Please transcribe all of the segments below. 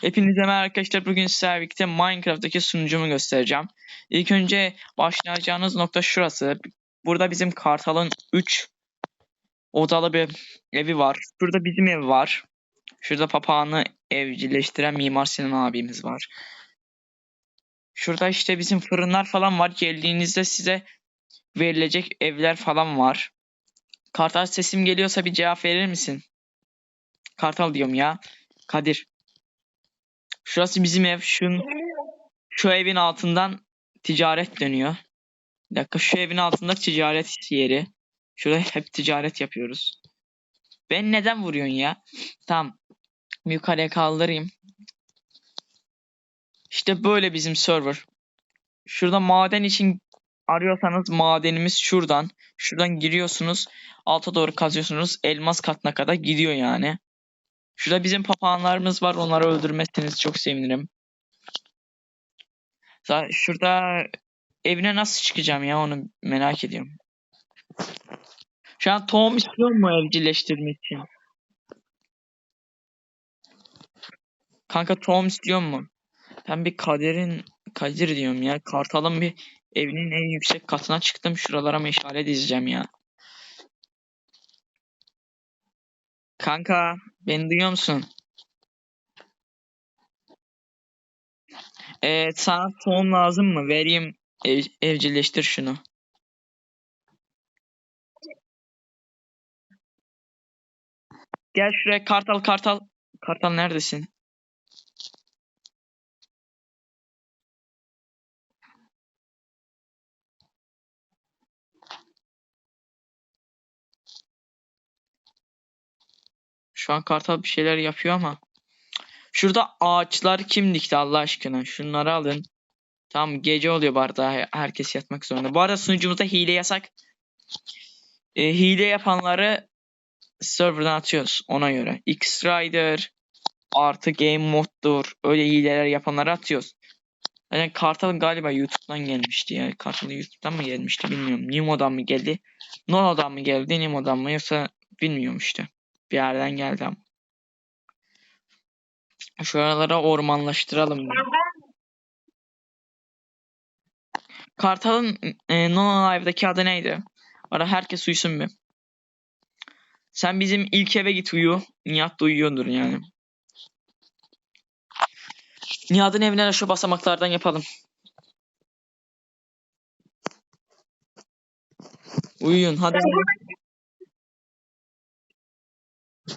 Hepinize merhaba arkadaşlar. Bugün sizlerle birlikte Minecraft'taki sunucumu göstereceğim. İlk önce başlayacağınız nokta şurası. Burada bizim Kartal'ın 3 odalı bir evi var. Şurada bizim ev var. Şurada papağanı evcilleştiren Mimar Sinan abimiz var. Şurada işte bizim fırınlar falan var. Geldiğinizde size verilecek evler falan var. Kartal sesim geliyorsa bir cevap verir misin? Kartal diyorum ya. Kadir. Şurası bizim ev. Şun, şu evin altından ticaret dönüyor. Bir dakika şu evin altında ticaret yeri. Şurada hep ticaret yapıyoruz. Ben neden vuruyorsun ya? Tamam. Yukarıya kaldırayım. İşte böyle bizim server. Şurada maden için arıyorsanız madenimiz şuradan. Şuradan giriyorsunuz. Alta doğru kazıyorsunuz. Elmas katına kadar gidiyor yani. Şurada bizim papağanlarımız var. Onları öldürmezseniz çok sevinirim. Za- Şurada evine nasıl çıkacağım ya onu merak ediyorum. Şu an tohum istiyor mu evcilleştirmek için? Kanka tohum istiyor mu? Ben bir kaderin Kadir diyorum ya. Kartal'ın bir evinin en yüksek katına çıktım. Şuralara meşale dizeceğim ya. Kanka beni duyuyor musun? Evet sana tohum lazım mı? Vereyim ev, evcilleştir şunu. Gel şuraya kartal kartal. Kartal neredesin? Şu an kartal bir şeyler yapıyor ama. Şurada ağaçlar kim dikti Allah aşkına? Şunları alın. Tamam gece oluyor bu arada. Herkes yatmak zorunda. Bu arada sunucumuzda hile yasak. E, hile yapanları serverdan atıyoruz ona göre. X-Rider artı Game Mode'dur. Öyle hileler yapanları atıyoruz. Yani Kartal galiba YouTube'dan gelmişti ya. Kartal YouTube'dan mı gelmişti bilmiyorum. Nemo'dan mı geldi? Nono'dan mı geldi? Nemo'dan mı yoksa bilmiyorum işte. Bir yerden geldi ama. Şu aralara ormanlaştıralım. Kartal'ın e, Nono Live'daki adı neydi? Ara herkes uyusun bir. Sen bizim ilk eve git uyu. Nihat da uyuyordur yani. Nihat'ın evine şu basamaklardan yapalım. Uyuyun hadi.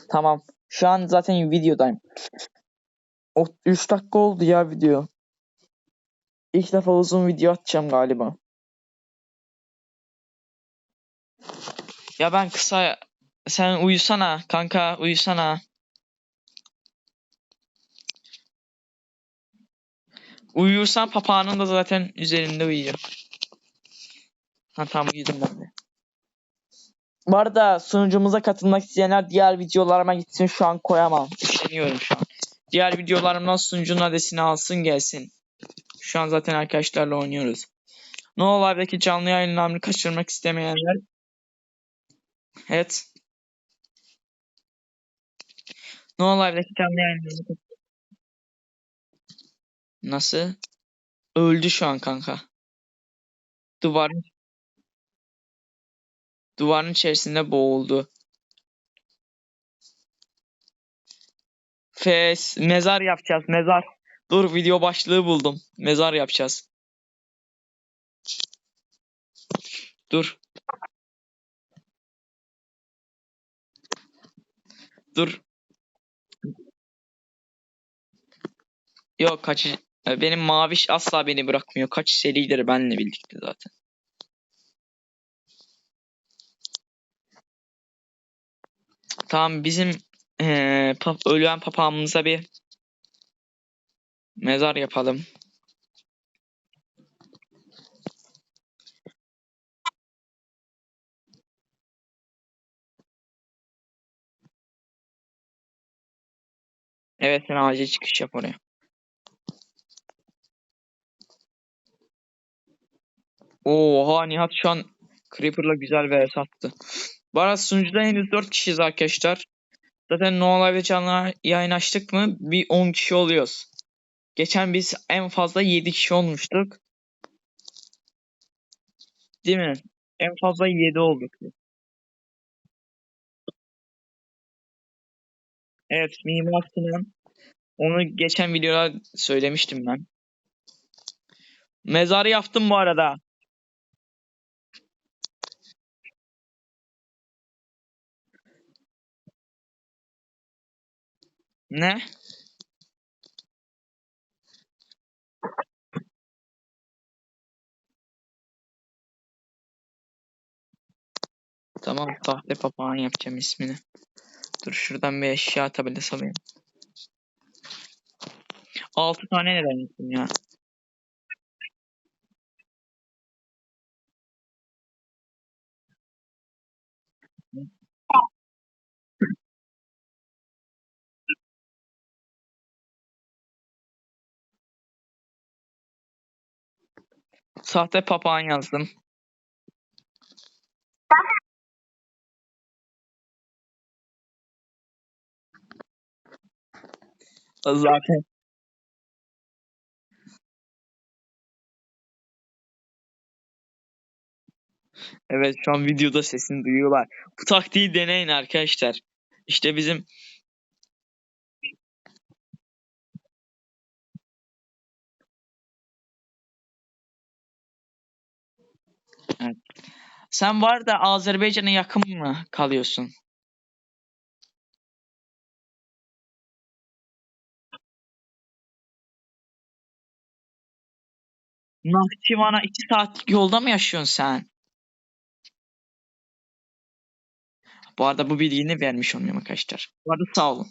Tamam. Şu an zaten videodayım. O 3 dakika oldu ya video. İlk defa uzun video atacağım galiba. Ya ben kısa sen uyusana kanka uyusana. Uyursan papağanın da zaten üzerinde uyuyor. Ha tamam uyudum ben de. Bu arada sunucumuza katılmak isteyenler diğer videolarıma gitsin şu an koyamam. Üşeniyorum şu an. Diğer videolarımdan sunucunun adresini alsın gelsin. Şu an zaten arkadaşlarla oynuyoruz. No Live'daki canlı yayınlarını kaçırmak istemeyenler Evet. No Live'daki canlı yayınlarını Nasıl? Öldü şu an kanka. Duvarın duvarın içerisinde boğuldu. Fes mezar yapacağız mezar. Dur video başlığı buldum. Mezar yapacağız. Dur. Dur. Yok kaç benim maviş asla beni bırakmıyor. Kaç seridir benle birlikte zaten. Tamam bizim eee pap ölen papağanımıza bir mezar yapalım. Evet sen acil çıkış yap oraya. Oha Nihat şu an Creeper'la güzel vs attı. Bu arada sunucuda henüz 4 kişiyiz arkadaşlar. Zaten No Live canlı yayın açtık mı bir 10 kişi oluyoruz. Geçen biz en fazla 7 kişi olmuştuk. Değil mi? En fazla 7 olduk. Evet Mimar Sinan. Onu geçen videoda söylemiştim ben. Mezarı yaptım bu arada. Ne? Tamam sahte papağan yapacağım ismini. Dur şuradan bir eşya tabelası alayım. 6 tane neden yaptım ya? Sahte papağan yazdım. Zaten evet şu an videoda sesini duyuyorlar. Bu taktiği deneyin arkadaşlar. İşte bizim sen var da Azerbaycan'a yakın mı kalıyorsun? Nahçıvan'a 2 saatlik yolda mı yaşıyorsun sen? Bu arada bu bilgini vermiş olmayayım arkadaşlar. Bu arada sağ olun.